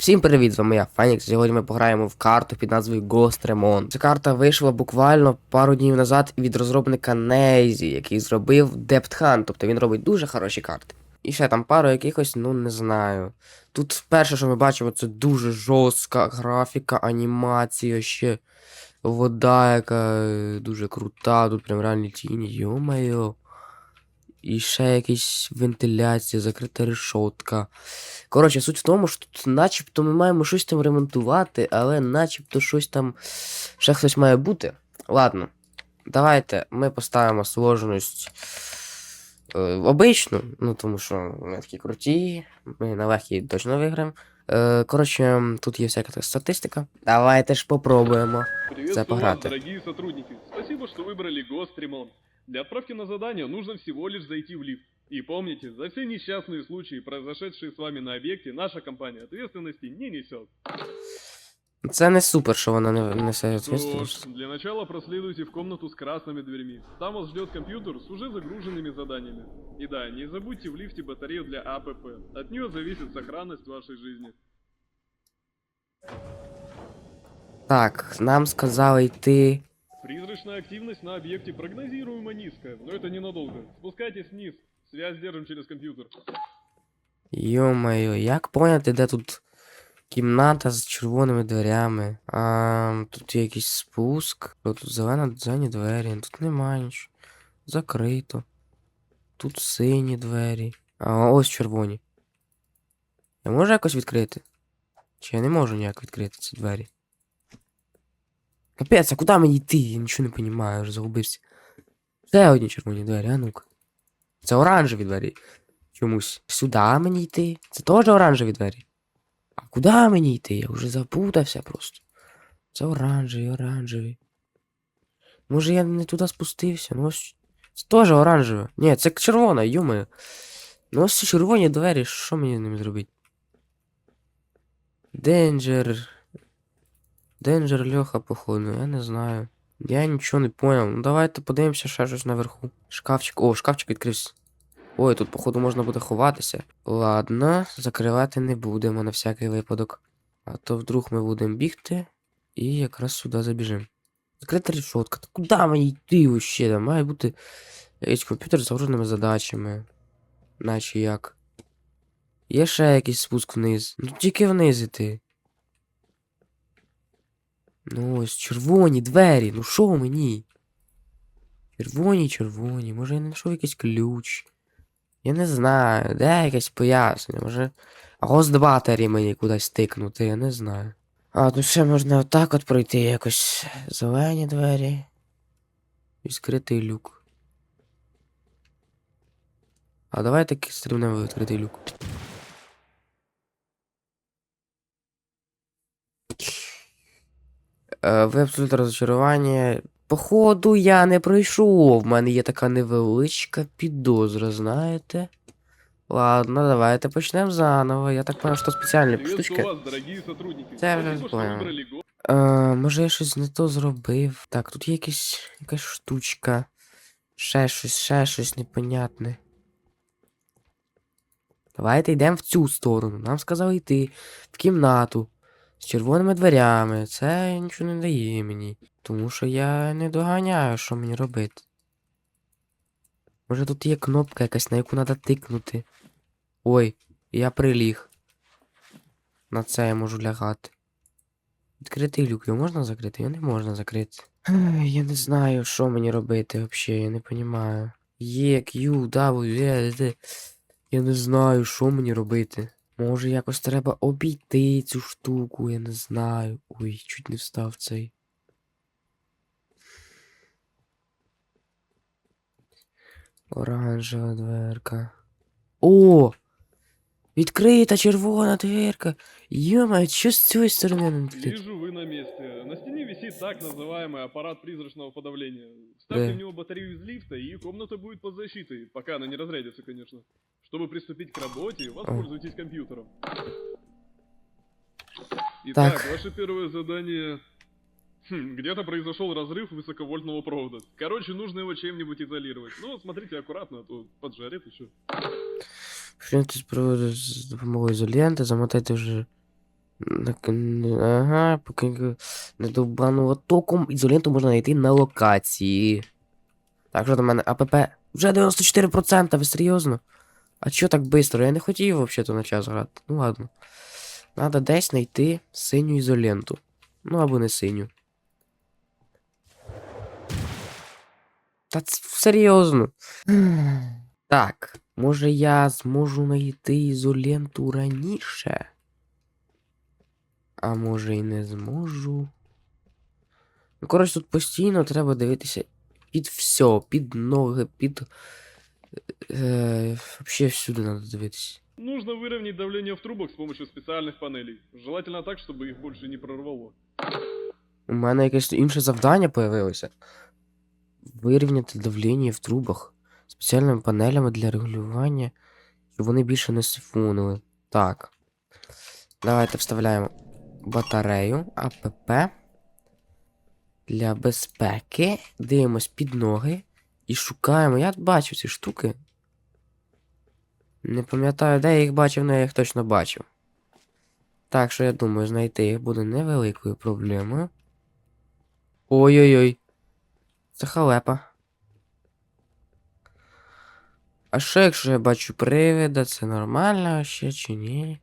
Всім привіт, з вами я Фенікс. Сьогодні ми пограємо в карту під назвою Ghost Remon. Ця карта вийшла буквально пару днів назад від розробника Нейзі, який зробив Depth Hunt, тобто він робить дуже хороші карти. І ще там пару якихось, ну не знаю. Тут перше, що ми бачимо, це дуже жорстка графіка, анімація, ще вода, яка е, дуже крута, тут прям реальні тіні, йо-моє. І ще якась вентиляція, закрита решотка. Коротше, суть в тому, що тут начебто ми маємо щось там ремонтувати, але начебто щось там ще хтось має бути. Ладно, давайте ми поставимо сложність е, обичну, ну тому що ми такі круті, ми на легкій точно виграємо. Е, коротше, тут є всяка статистика. Давайте ж попробуємо. Приветствую пограти. вас, дорогие сотрудники. Спасибо, что выбрали Гостремонт. Для отправки на задание нужно всего лишь зайти в лифт. И помните, за все несчастные случаи, произошедшие с вами на объекте, наша компания ответственности не несет. Це не супер, що вона не несе Что ж, відповідальність. для начала проследуйте в комнату с красными дверьми. Там вас ждет компьютер с уже загруженными заданиями. И да, не забудьте в лифте батарею для АПП. От нее зависит сохранность вашей жизни. Так, нам сказали йти. Призрачная активность на объекте прогнозируемо низкая, но это ненадолго. Спускайтесь вниз. Связь держим через компьютер. Йо-моє, як поняти, де тут кімната з червоними дверями? А, тут є якийсь спуск. Тут зелена зелені двері, тут немає нічого. Закрито. Тут сині двері. А ось червоні. Я можу якось відкрити? Чи я не можу ніяк відкрити ці двері? Капець, а куди мені йти? Я нічого не розумію, вже загубився. Ще одні червоні двері, а ну-ка. Це оранжеві двері чомусь. Сюди мені йти. Це теж оранжеві двері. А куди мені йти? Я вже запутався просто. Це оранжеві, оранжеві. Може я не туди спустився? Ну ось. Це теж оранжеве. Ні, це червона, йоми. Ну ось ці червоні двері, що мені з ними зробити? Денджер. Денджер Льоха, походу, я не знаю. Я нічого не понял. Ну давайте подивимося ще щось наверху. Шкафчик. О, шкафчик відкрився. Ой, тут, походу, можна буде ховатися. Ладно, закривати не будемо на всякий випадок. А то вдруг ми будемо бігти і якраз сюди забіжимо. Закрита решетка. Та куди мені йти вообще? Має бути якийсь комп'ютер з загруженими задачами. Наче як. Є ще якийсь спуск вниз. Ну тільки вниз іти. Ну ось червоні двері. Ну що мені? Червоні, червоні. Може я не знайшов якийсь ключ. Я не знаю, де якесь пояснення, може. Battery мені кудись тикнути, я не знаю. А, тут ще можна отак от пройти якось. Зелені двері. Відкритий люк. А давай таки стрімнемо відкритий люк. Ви абсолютно розчарування. Походу, я не пройшов. В мене є така невеличка підозра, знаєте. Ладно, давайте почнемо заново. Я так понял, що спеціальні штучки. я Спасибо, понял. Е, може я щось не то зробив. Так, тут є якась, якась штучка. Ще щось, ще щось непонятне. Давайте йдемо в цю сторону. Нам сказали йти в кімнату з червоними дверями. Це нічого не дає мені. Тому що я не доганяю, що мені робити. Може тут є кнопка якась, на яку треба тикнути. Ой, я приліг. На це я можу лягати. Відкритий люк, його можна закрити? Його не можна закрити. Я не знаю, що мені робити взагалі, я не розумію. Є, Q, W, Я не знаю, що мені робити. Може якось треба обійти цю штуку, я не знаю. Ой, чуть не встав цей. Оранжева дверка. О! Відкрита червона дверка. Йома, що з цієї сторони не відкрита? Вижу, ви на месте. Висит так называемый аппарат призрачного подавления. Ставьте Да. в него батарею из лифта, и комната будет под защитой. Пока она не разрядится, конечно. Чтобы приступить к работе, воспользуйтесь компьютером. Итак, Так. ваше первое задание... Хм, где-то произошел разрыв высоковольтного провода. Короче, нужно его чем-нибудь изолировать. Ну, смотрите аккуратно, а то поджарит еще. Тут проводить з допомогою ізоленти, замотайте Так, н- Ага, поки не довбануло током, ізоленту можна знайти на локації. Так, що до мене АПП вже 94%, ви серйозно? А чо так швидко? Я не хотів взагалі на час грати. Ну ладно. Надо десь знайти синю ізоленту. Ну або не синю. Та серйозно. Так, може я зможу знайти ізоленту раніше? А може і не зможу. Ну, коротше, тут постійно треба дивитися під все, під ноги, під. Е, вообще всюди треба дивитися. Нужно выровнять давление в трубах с помощью специальных панелей. Желательно так, чтобы их больше не прорвало. У мене якесь інше завдання появилося. Вирівняти давлення в трубах спеціальними панелями для регулювання, щоб вони більше не сифонили. Так. Давайте вставляємо батарею АПП для безпеки. Дивимось під ноги і шукаємо. Я бачив ці штуки. Не пам'ятаю, де я їх бачив, але я їх точно бачив. Так що я думаю, знайти їх буде невеликою проблемою. Ой-ой-ой. Це халепа. А що, якщо я бачу привида, це нормально ще чи ні?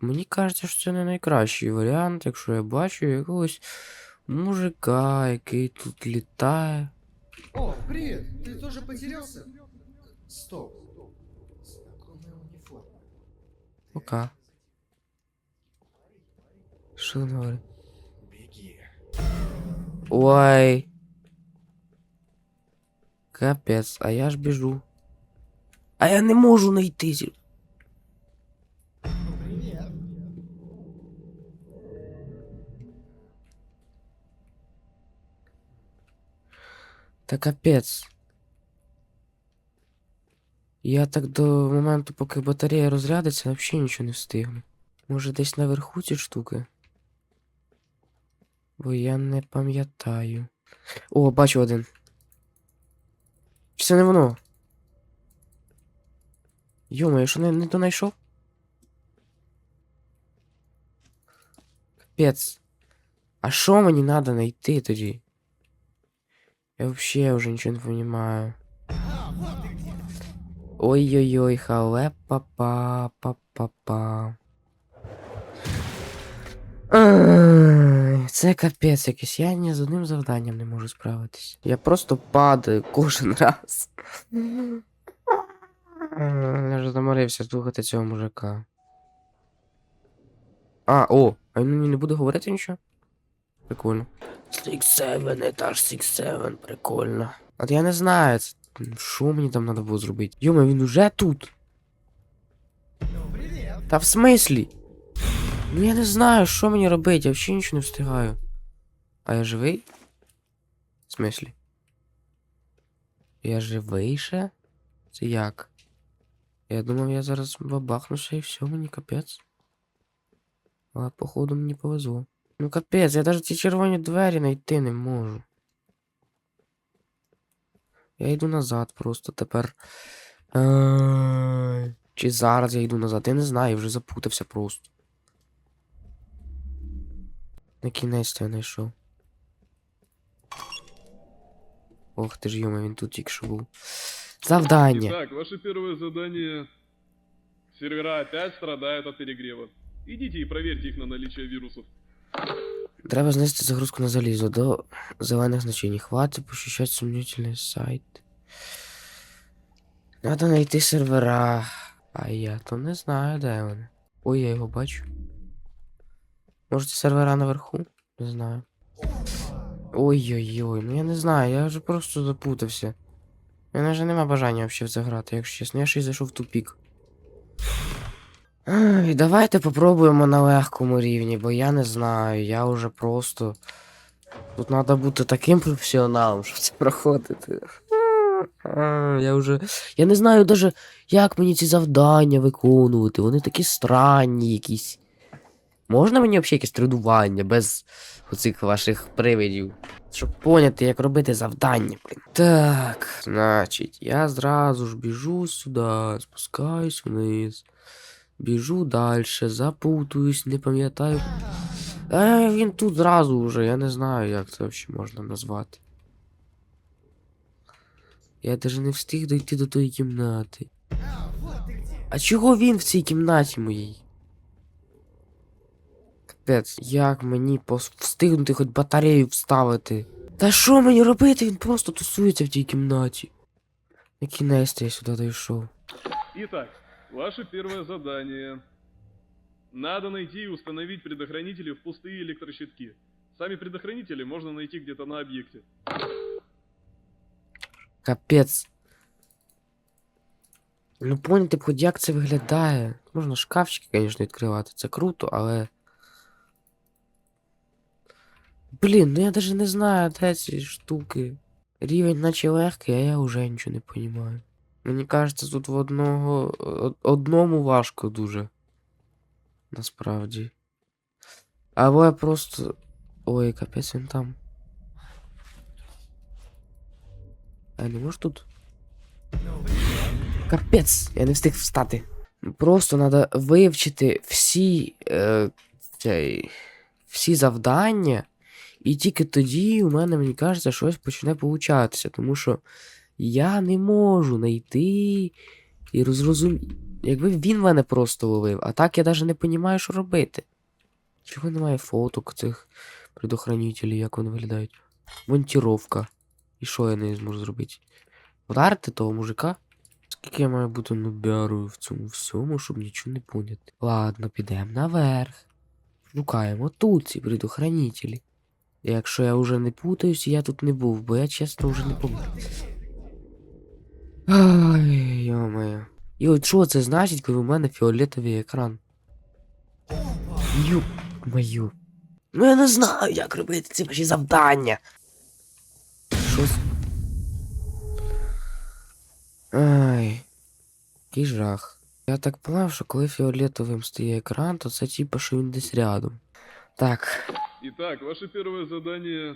Мені кажеться, що це не найкращий варіант, якщо я бачу якогось мужика, який тут літає. О, привет! Ты тоже потерялся? Стоп. Знакомая униформа. Пока. Що він говорить? Беги. Ой. Капець, а я ж біжу. А я не можу знайти. Та капець. Я так до моменту, поки батарея розрядиться, взагалі нічого не встигну. Може десь наверху ці штуки? Бо я не пам'ятаю. О, бачу один. Чи це не воно? Йома, я що не, не донайшов? Капець. А що мені треба знайти тоді? Я вообще уже ничего не понимаю. Ой-ой-ой, хале папа папа. Це капець якийсь. Я ні з одним завданням не можу справитись. Я просто падаю кожен раз. Я вже заморився слухати цього мужика. А, о, а він мені не буде говорити нічого? Прикольно. 6-7, етаж 6-7, прикольно. От я не знаю, що мені там треба було зробити. Йома, він уже тут. Та в смислі? Ну я не знаю, що мені робити, я взагалі нічого не встигаю. А я живий? В смислі? Я живий ще? Це як? Я думав, я зараз бабахнуся і все, мені капець. Але походу мені повезло. Ну капець, я навіть ці червоні двері знайти не можу. Я йду назад просто тепер. Чи зараз я йду назад? Я не знаю, я вже запутався просто. На кінець я знайшов. Ох ти ж йома, він тут тільки що був. Завдання. Итак, ваше первое задание. Сервера опять страдают от перегрева. Идите и проверьте их на наличие вирусов. Треба знести загрузку на залізо до зелених значень. Хватит пощищать сумнительний сайт. Надо знайти сервера. А я то не знаю, де вони. Ой, я його бачу. Може, ці сервера наверху? Не знаю. Ой-ой-ой, ну я не знаю, я вже просто запутався. У мене вже нема бажання взагалі в це грати, якщо чесно. Я ще й зайшов в тупік. Ай, давайте попробуємо на легкому рівні, бо я не знаю, я вже просто. Тут треба бути таким професіоналом, щоб це проходити. Я вже. Я не знаю даже, як мені ці завдання виконувати. Вони такі странні якісь. Можна мені взагалі якесь тренування без оцих ваших привидів? Щоб поняти, як робити завдання, блін. Так, значить, я зразу ж біжу сюди, спускаюсь вниз. Біжу далі, запутуюсь, не пам'ятаю. Е, він тут зразу вже, я не знаю, як це взагалі можна назвати. Я навіть не встиг дойти до тої кімнати. А, чого він в цій кімнаті моїй? Капець, як мені встигнути хоч батарею вставити? Та що мені робити? Він просто тусується в тій кімнаті. На кінець я сюди дійшов. Итак, ваше первое задание. Надо найти и установить предохранители в пустые электрощитки. Сами предохранители можно найти где-то на объекте. Капець. Ну поняти б хоч як це виглядає. Можна шкафчики, звісно, відкривати. Це круто, але. Блін, ну я навіть не знаю, де ці штуки. Рівень наче легкий, а я вже нічого не розумію. Мені кажеться, тут в одного. одному важко дуже. Насправді. Або я просто. Ой, капець він там. А не можу тут? Капець, я не встиг встати. Просто треба вивчити всі, е, цей, всі завдання, і тільки тоді у мене, мені кажеться, щось почне получатися, тому що я не можу знайти і розрозуміти. Якби він мене просто ловив, а так я навіть не розумію, що робити. Чого немає фоток цих предохранителів, як вони виглядають? Монтіровка. І що я не зможу зробити? Вдарити того мужика? Скільки я маю бути нубярою в цьому всьому, щоб нічого не поняти. Ладно, підемо наверх. Шукаємо тут ці предохранителі. Якщо я вже не путаюсь, я тут не був, бо я чесно вже не пам'ятаю. Ай, йо-моє. І от що це значить, коли у мене фіолетовий екран? Ю мою. Ну я не знаю, як робити ці ваші завдання. Що з... Ай. Який жах. Я так поняв, що коли фіолетовим стає екран, то це типа, що він десь рядом. Так. Итак, ваше первое задание.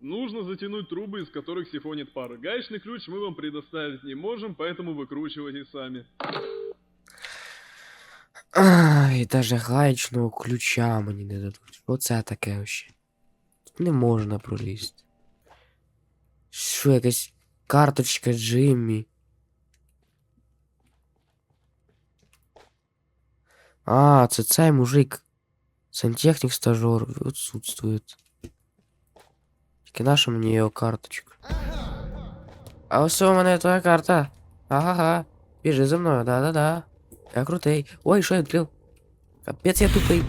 Нужно затянуть трубы, из которых сифонит пар. Гаечный ключ мы вам предоставить не можем, поэтому выкручивайте сами. Ай, даже гаечного ключа мені не дадуть. Що це таке вообще? Тут не можна пролізти. Що, якась карточка Джиммі? А, це цей мужик. Сантехнік стажер відсутствує. Тільки наша мені його карточка. А ось у мене твоя карта. Ага-га. Біжи за мною, да-да-да. Я крутий. Ой, що я відкрив? Капець я тупий.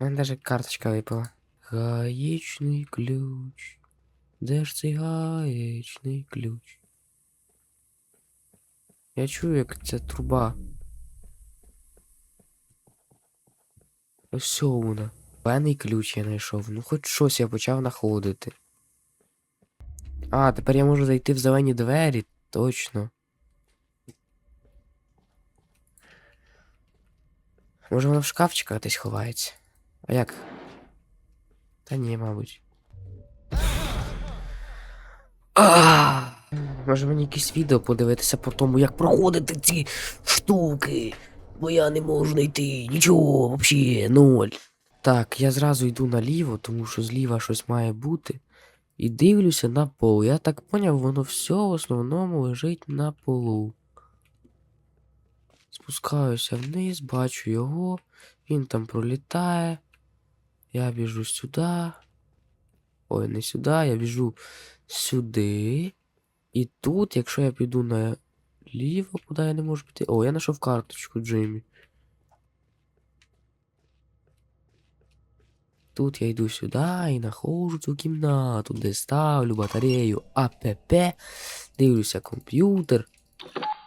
У мене даже карточка випала. Гаєчний ключ. Де ж цей гаєчний ключ? Я чую, як ця труба. Ось вона. Певний ключ я знайшов. Ну хоч щось я почав знаходити. А, тепер я можу зайти в зелені двері. Точно. Може воно в шкафчиках десь ховається? А як? Та ні, мабуть. Може мені якесь відео подивитися по тому, як проходити ці штуки. Бо я не можу знайти нічого, взагалі, ноль. Так, я зразу йду наліво, тому що зліва щось має бути. І дивлюся на пол. Я так поняв, воно все в основному лежить на полу. Спускаюся вниз, бачу його, він там пролітає. Я біжу сюди. Ой, не сюди, я біжу сюди. І тут, якщо я піду наліво, куди я не можу піти. О, я знайшов карточку Джиммі. Тут я йду сюди і знаходжу цю кімнату, де ставлю батарею АПП, дивлюся комп'ютер.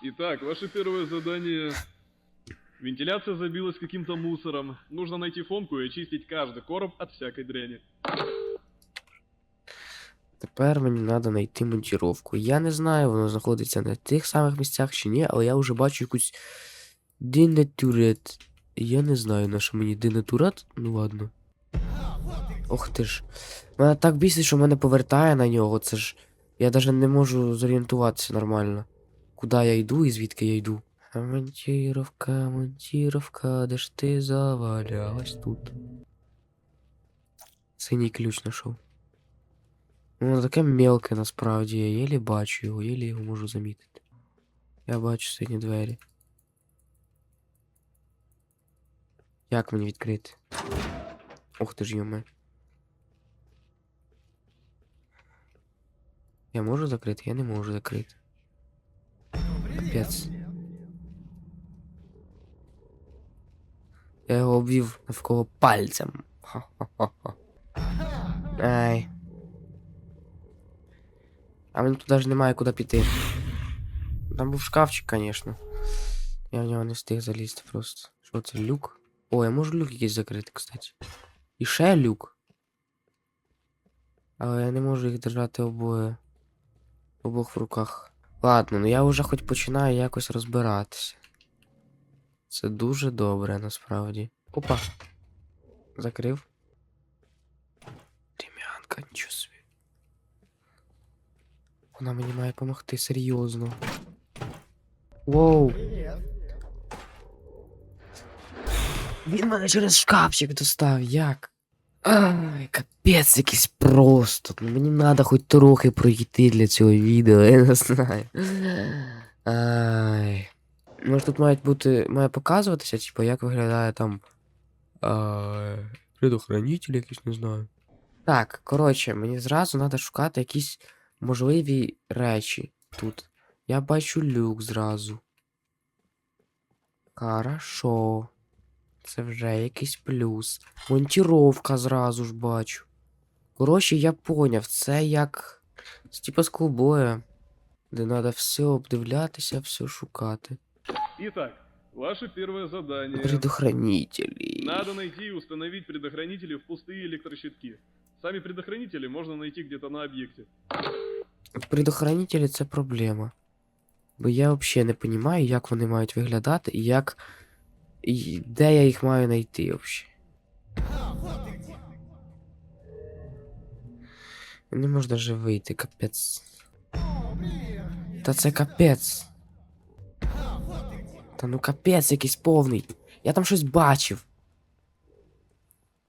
Итак, ваше первое задание. Вентиляция забилась каким-то мусором. Нужно найти фомку и очистить каждый короб от всякой дряни. Тепер мені треба знайти монтіровку. Я не знаю, воно знаходиться на тих самих місцях чи ні, але я вже бачу якусь динатурет. Я не знаю, на що мені динатурет. Ну ладно. Ох ти ж. Мене так бісить, що мене повертає на нього. Це ж Я навіть не можу зорієнтуватися нормально. Куди я йду і звідки я йду. Монтіровка, монтіровка, де ж ти завалялась тут? Синій ключ знайшов. Воно таке мелке насправді, я єлі бачу його, єлі його можу замітити. Я бачу сині двері. Як мені відкрити? Ух ти ж йоме. Я можу закрити? Я не можу закрити. Капець. Я його обвів навколо пальцем. Ха-ха-ха-ха. Ай. А мені туди ж немає куди піти. Там був шкафчик, звісно. Я в нього не встиг залізти просто. Що це, люк? О, я можу люк якийсь закрити, кстати. І ще люк. Але я не можу їх держати обоє. Обох в руках. Ладно, ну я вже хоч починаю якось розбиратися. Це дуже добре насправді. Опа. Закрив. Рім'янка, нічого собі. Вона мені має допомогти серйозно. Воу. Він мене через шкафчик достав, як? Ай, капець якийсь просто. Ну мені треба хоч трохи пройти для цього відео, я не знаю. Ай. Може тут мають бути. має показуватися, типу, як виглядає там. Предохранитель якийсь, не знаю. Так, коротше, мені зразу треба шукати якісь можливі речі тут. Я бачу люк зразу. Хорошо. Це вже якийсь плюс. Монтіровка зразу ж бачу. Коротше, я поняв, це як. Це типа з клубоя, де треба все обдивлятися, все шукати. Итак, ваше первое задание. Предохранителі. Надо найти и установить предохранители в пустые электрощитки. Сами предохранители можно найти где-то на объекте. Предохранителі це проблема. Бо я взагалі не розумію, як вони мають виглядати і як. І де я їх маю знайти взагалі. Не можу даже вийти, капець. Та це капець. Та ну капець якийсь повний. Я там щось бачив.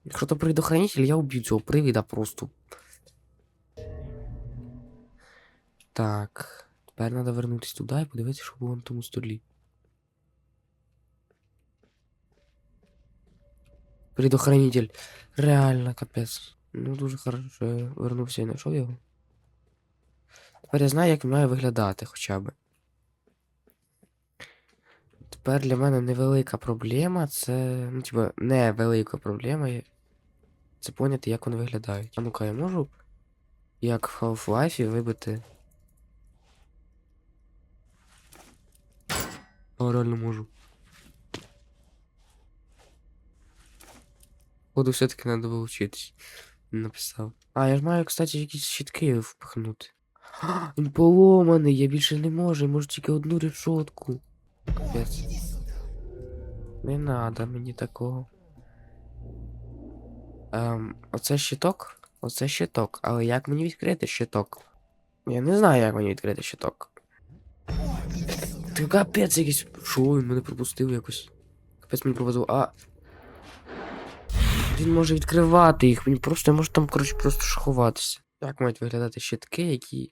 Якщо то предохранитель, я уб'ю цього привіда просто. Так. Тепер треба вернутися туди і подивитися, що було на тому столі. Предохранитель. Реально капець. Ну дуже хорошо. Я вернувся і знайшов його. Тепер я знаю, як має виглядати хоча б. Тепер для мене невелика проблема це. Ну, типа, невелика проблема. Це поняти, як вони виглядають. А ну-ка, я можу, як в Half-Life, вибити. О, реально можу. Буду все-таки треба вивчитись. Написав. А, я ж маю, кстати, якісь щитки впихнути. А, Він поломаний, я більше не можу, я можу тільки одну Капець. Не надо мені такого. Ем, оце щиток? Оце щиток. Але як мені відкрити щиток? Я не знаю, як мені відкрити щиток. Ти капець якийсь. Що він мене пропустив якось? Капець мені пропустив. А. Він може відкривати їх. Мені просто я можу там, коротше, просто сховатися. Як мають виглядати щитки, які.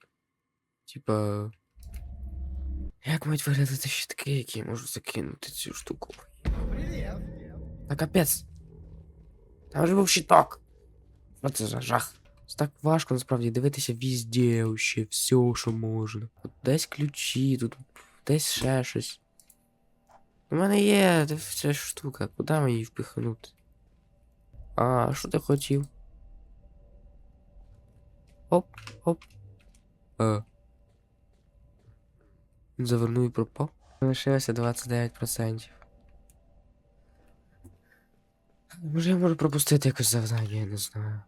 Типа. Як мають виглядати щитки, які я можу закинути цю штуку? Привет. Та капець. Там же був щиток. Що це за жах? Це так важко насправді дивитися везде, вообще, все, що можна. От десь ключі, тут десь ще щось. У мене є де ця штука, куди мені її впихнути? А, що ти хотів? Оп, оп. Е. Він Завернув і пропав. Лишилося 29%. Може я можу пропустити якось завдання, я не знаю.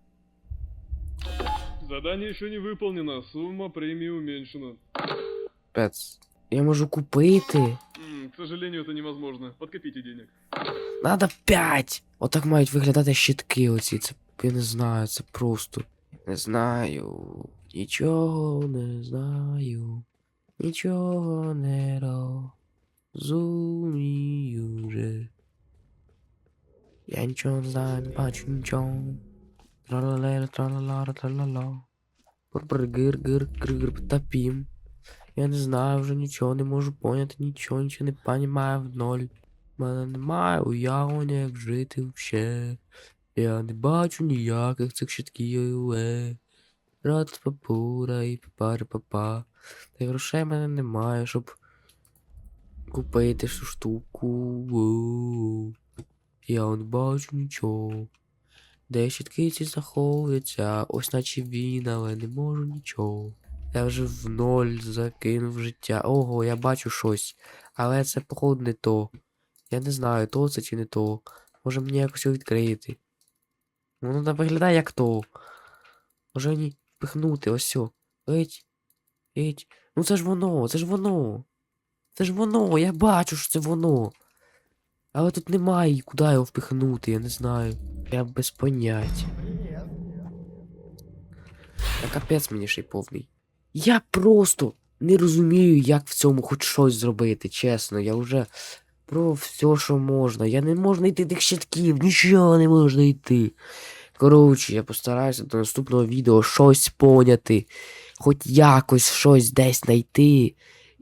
Задание еще не выполнено, сумма премии уменьшена. Пец. Я можу купити. К сожалению, это невозможно. Подкопите денег. Надо 5! Отак мають виглядати щитки оці. Це я не знаю, це просто. Не знаю. Нічого не знаю, нічого не розумію вже. Я нічого не знаю, не бачу нічого. Тра-ла-ла, тра-ла-ла, тра-ла-ла. Гир, гир, гир, гир, потопім. Я не знаю вже нічого, не можу поняти нічого, нічого не понімаю в ноль. У мене немає уявлення, як жити вообще. Я не бачу ніяких цих щитків, е. Рад папура і папари папа. Та грошей в мене немає, щоб купити цю штуку. Я не бачу нічого. Де щитки ці знаходяться, ось наче він, але не можу нічого. Я вже в ноль закинув життя. Ого, я бачу щось. Але це, походу, не то. Я не знаю, то це чи не то. Може мені якось його відкрити. Воно не виглядає як то. Може мені пихнути, ось сьо. Еть. Еть. Ну це ж воно, це ж воно. Це ж воно, я бачу, що це воно. Але тут немає, куди його впихнути, я не знаю. Я без. Привет. Та капець мені ще й повний. Я просто не розумію, як в цьому хоч щось зробити, чесно. Я вже про все, що можна. Я не можна йти тих щитків, нічого не можна йти. Коротше, я постараюся до наступного відео щось поняти, хоч якось щось десь знайти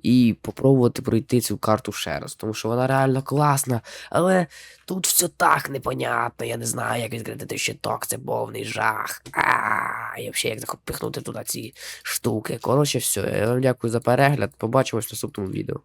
і попробувати пройти цю карту ще раз, тому що вона реально класна, але тут все так непонятно. Я не знаю, як відкрити той щиток, це повний жах. А, і взагалі, як запихнути туди ці штуки. Коротше, все. Я вам дякую за перегляд. Побачимось в наступному відео.